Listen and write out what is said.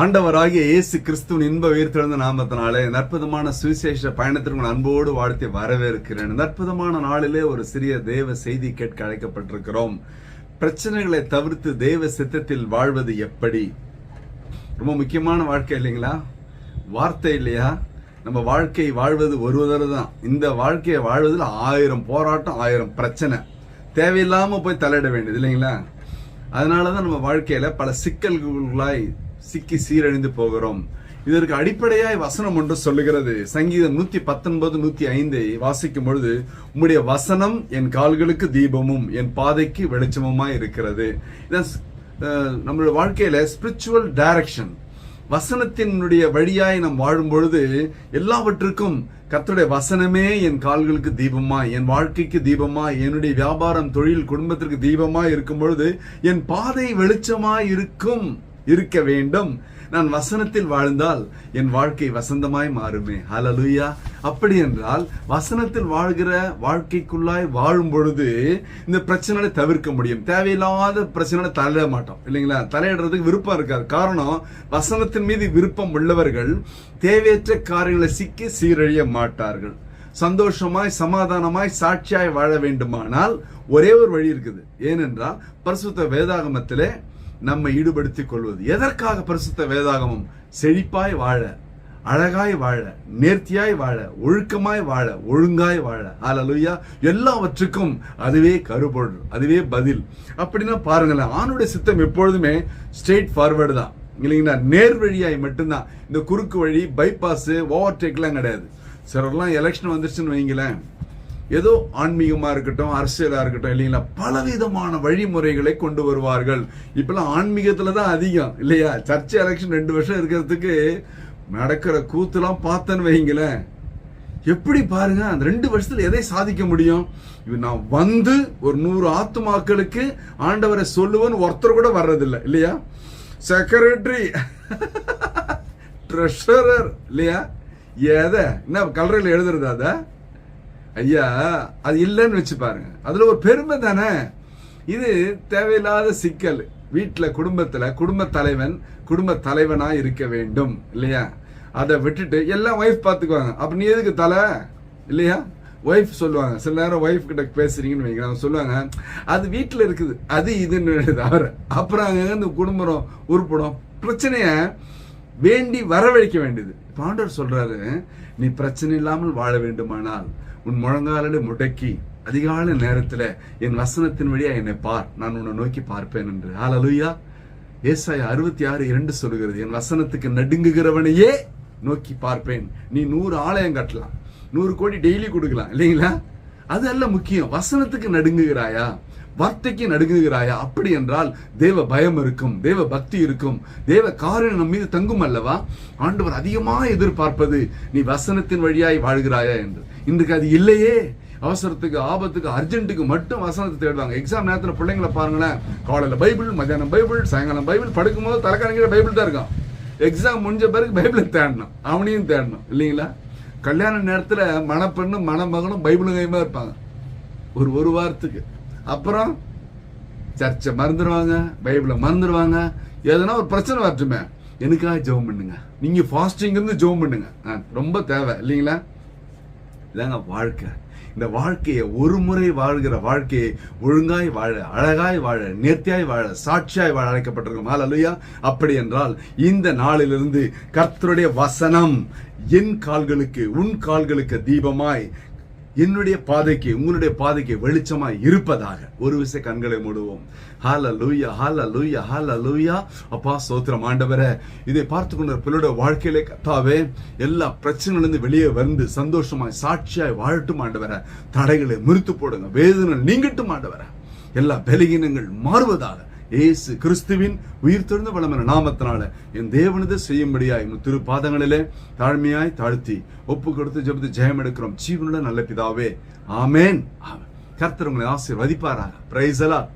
ஆண்டவராகிய இயேசு கிறிஸ்துவின் இன்ப உயிர்த்தெழுந்த நாமத்தினாலே நற்புதமான சுவிசேஷ பயணத்திற்கு உங்கள் அன்போடு வாழ்த்தி வரவேற்கிறேன். நற்புதமான நாளிலே ஒரு சிறிய தேவ செய்தி கேட்க அழைக்கப்பட்டிருக்கிறோம். பிரச்சனைகளை தவிர்த்து தேவ சித்தத்தில் வாழ்வது எப்படி? ரொம்ப முக்கியமான வாழ்க்கை இல்லைங்களா? வார்த்தை இல்லையா? நம்ம வாழ்க்கை வாழ்வது ஒரு தான். இந்த வாழ்க்கையை வாழ்வதில் ஆயிரம் போராட்டம் ஆயிரம் பிரச்சனை. தேவையில்லாமல் போய் தலையிட வேண்டியது இல்லைங்களா? அதனால தான் நம்ம வாழ்க்கையில் பல சிக்கல்களாய் சிக்கி சீரழிந்து போகிறோம். இதற்கு அடிப்படையாய் வசனம் ஒன்று சொல்லுகிறது. சங்கீதம் நூத்தி பத்தொன்பது நூத்தி ஐந்தை வாசிக்கும் பொழுது உம்முடைய வசனம் என் கால்களுக்கு தீபமும் என் பாதைக்கு வெளிச்சமுமாய் இருக்கிறது. இதான் நம்மளுடைய வாழ்க்கையில ஸ்பிரிச்சுவல் டைரக்ஷன் வசனத்தினுடைய வழியாய் நாம் வாழும் பொழுது எல்லாவற்றுக்கும் கர்த்தருடைய வசனமே என் கால்களுக்கு தீபமா என் வாழ்க்கைக்கு தீபமா என்னுடைய வியாபாரம் தொழில் குடும்பத்திற்கு தீபமா இருக்கும் பொழுது என் பாதை வெளிச்சமா இருக்கும். இருக்க வேண்டும். நான் வசனத்தில் வாழ்ந்தால் என் வாழ்க்கை வசந்தமாய் மாறுமே. ஹலலுயா அப்படி என்றால் வசனத்தில் வாழ்கிற வாழ்க்கைக்குள்ளாய் வாழும் பொழுது இந்த பிரச்சனைகளை தவிர்க்க முடியும். தேவையில்லாத பிரச்சனை தலையிட மாட்டோம். இல்லைங்களா? தலையிடுறதுக்கு விருப்பம் இருக்காது. காரணம் வசனத்தின் மீது விருப்பம் உள்ளவர்கள் தேவையற்ற காரியங்களை சிக்கி சீரழிய மாட்டார்கள். சந்தோஷமாய் சமாதானமாய் சாட்சியாய் வாழ வேண்டுமானால் ஒரே ஒரு வழி இருக்குது. ஏனென்றால் பரிசுத்த வேதாகமத்திலே நம்மை ஈடுபடுத்திக் கொள்வது. எதற்காக பரிசுத்த வேதாகமம்? செழிப்பாய் வாழ அழகாய் வாழ நேர்த்தியாய் வாழ ஒழுக்கமாய் வாழ ஒழுங்காய் வாழ. ஹalleluya எல்லாவற்றுக்கும் அதுவே கருபொருள் அதுவே பதில். அப்படின்னா பாருங்களேன் ஆணுடைய சித்தம் எப்பொழுதுமே ஸ்ட்ரெயிட் ஃபார்வர்டு தான். இல்லைங்களா நேர் வழியாய் மட்டும்தான். இந்த குறுக்கு வழி பைபாஸ் ஓவர்டேக்லாம் கிடையாது. சிலர்லாம் எலெக்ஷன் வந்துருச்சுன்னு வைங்களேன். ஏதோ ஆன்மீகமாக இருக்கட்டும் அரசியலாக இருக்கட்டும் இல்லைங்களா? பலவிதமான வழிமுறைகளை கொண்டு வருவார்கள். இப்பெல்லாம் ஆன்மீகத்தில் தான் அதிகம் இல்லையா? சர்ச் எலெக்ஷன் ரெண்டு வருஷம் இருக்கிறதுக்கு நடக்கிற கூத்துலாம் பார்த்தேன்னு வைங்களேன் எப்படி பாருங்க அந்த ரெண்டு வருஷத்தில் எதை சாதிக்க முடியும்? இது நான் வந்து ஒரு நூறு ஆத்துமாக்களுக்கு ஆண்டவரை சொல்லுவேன்னு ஒருத்தர் கூட வர்றதில்லை இல்லையா? செக்ரட்டரி ட்ரெஷரர் இல்லையா? எதை? என்ன கலரில் எழுதுறதா அதை? ஐயா அது இல்லைன்னு வச்சு பாருங்க. அதுல ஒரு பெருமை தானே? இது தேவையில்லாத சிக்கல். வீட்டில் குடும்பத்தில் குடும்ப தலைவன் குடும்ப தலைவனாக இருக்க வேண்டும் இல்லையா? அதை விட்டுட்டு எல்லாம் ஒய்ஃப் பார்த்துக்குவாங்க அப்போ நீ எதுக்கு தலை? இல்லையா? ஒய்ஃப் சொல்லுவாங்க. சில நேரம் ஒய்ஃப் கிட்ட பேசுறீங்கன்னு வைக்கிறாங்க சொல்லுவாங்க அது வீட்டில் இருக்குது. அது இதுன்னு அவர் அப்புறம் அங்கே இந்த குடும்பம் உருப்படும். பிரச்சனையை வேண்டி வரவழைக்க வேண்டியது. பாண்டவர் சொல்றாரு நீ பிரச்சனை இல்லாமல் வாழ வேண்டுமானால் உன் முழங்காலில் முடக்கி அதிகால நேரத்துல என் வசனத்தின் வழியா என்னை பார். நான் உன்னை நோக்கி பார்ப்பேன் என்று. ஆலலுயா ஏசாய அறுபத்தி ஆறு இரண்டு சொல்லுகிறது என் வசனத்துக்கு நடுங்குகிறவனையே நோக்கி பார்ப்பேன். நீ நூறு ஆலயம் கட்டலாம். நூறு கோடி டெய்லி கொடுக்கலாம். இல்லைங்களா? அது அல்ல முக்கியம். வசனத்துக்கு நடுங்குகிறாயா? வார்த்தைக்கு நடுங்குகிறாயா? அப்படி என்றால் தேவ பயம் இருக்கும் தேவ பக்தி இருக்கும். தேவ காரியம் நம் மீது தங்கும் அல்லவா? ஆண்டவர் அதிகமாக எதிர்பார்ப்பது நீ வசனத்தின் வழியாய் வாழ்கிறாயா? என்று. இன்றைக்கு அது இல்லையே. அவசரத்துக்கு ஆபத்துக்கு அர்ஜென்ட்டுக்கு மட்டும் வசனத்தை தேடுவாங்க எக்ஸாம் நேரத்தில் பிள்ளைங்களை பாருங்களேன். காலையில் பைபிள் மத்தியானம் பைபிள் சாயங்காலம் பைபிள் படுக்கும்போது தலைக்கணக்கிற பைபிள் தான் இருக்கும். எக்ஸாம் முடிஞ்ச பிறகு பைபிளை தேடணும். அவனையும் தேடணும். இல்லைங்களா? கல்யாண நேரத்தில் மணப்பெண்ணும் மணமகனும் பைபிளும் கையுமா இருப்பாங்க. ஒரு ஒரு வாரத்துக்கு. அப்புறம் சர்ச்சை மறந்துடுவாங்க பைபிளை மறந்துடுவாங்க. எதனா ஒரு பிரச்சனை வரட்டுமே. எனக்காக ஜெபம் பண்ணுங்க. நீங்க ஃபாஸ்டிங் இருந்து ஜெபம் பண்ணுங்க. ரொம்ப தேவை இல்லைங்களா? இதாங்க வாழ்க்கை. இந்த வாழ்க்கையை ஒரு முறை வாழ்கிற வாழ்க்கையை ஒழுங்காய் வாழ அழகாய் வாழ நேர்த்தியாய் வாழ சாட்சியாய் வாழ அழைக்கப்பட்டிருக்கும். அல்லையா அப்படி என்றால் இந்த நாளிலிருந்து கர்த்தருடைய வசனம் என் கால்களுக்கு உன் கால்களுக்கு தீபமாய் என்னுடைய பாதைக்கு உங்களுடைய பாதைக்கு வெளிச்சமாய் இருப்பதாக. ஒரு விசை கண்களை மூடுவோம். ஹால லூயா ஹால லூயா ஹால லூயா அப்பா சோத்திரம் ஆண்டவரே. இதை பார்த்து கொண்ட பிள்ளையோட வாழ்க்கையிலே கத்தாவே எல்லா பிரச்சனையிலிருந்து வெளியே வந்து சந்தோஷமாய் சாட்சியாய் வாழட்டும் ஆண்டவர. தடைகளை முறித்து போடுங்க வேதனை நீங்கட்டும் ஆண்டவர. எல்லா பலகீனங்கள் மாறுவதாக ஏசு கிறிஸ்துவின் உயிர் திறந்த வளமன நாமத்தினால என் தேவனது செய்யும்படியாய் உன் திரு பாதங்களிலே தாழ்மையாய் தாழ்த்தி ஒப்பு கொடுத்து ஜெபத்து ஜெயம் எடுக்கிறோம். ஜீவனுள்ள நல்ல பிதாவே. ஆமேன். ஆமென். கர்த்தர் உங்களை ஆசீர்வதிப்பாராக. பிரைசலா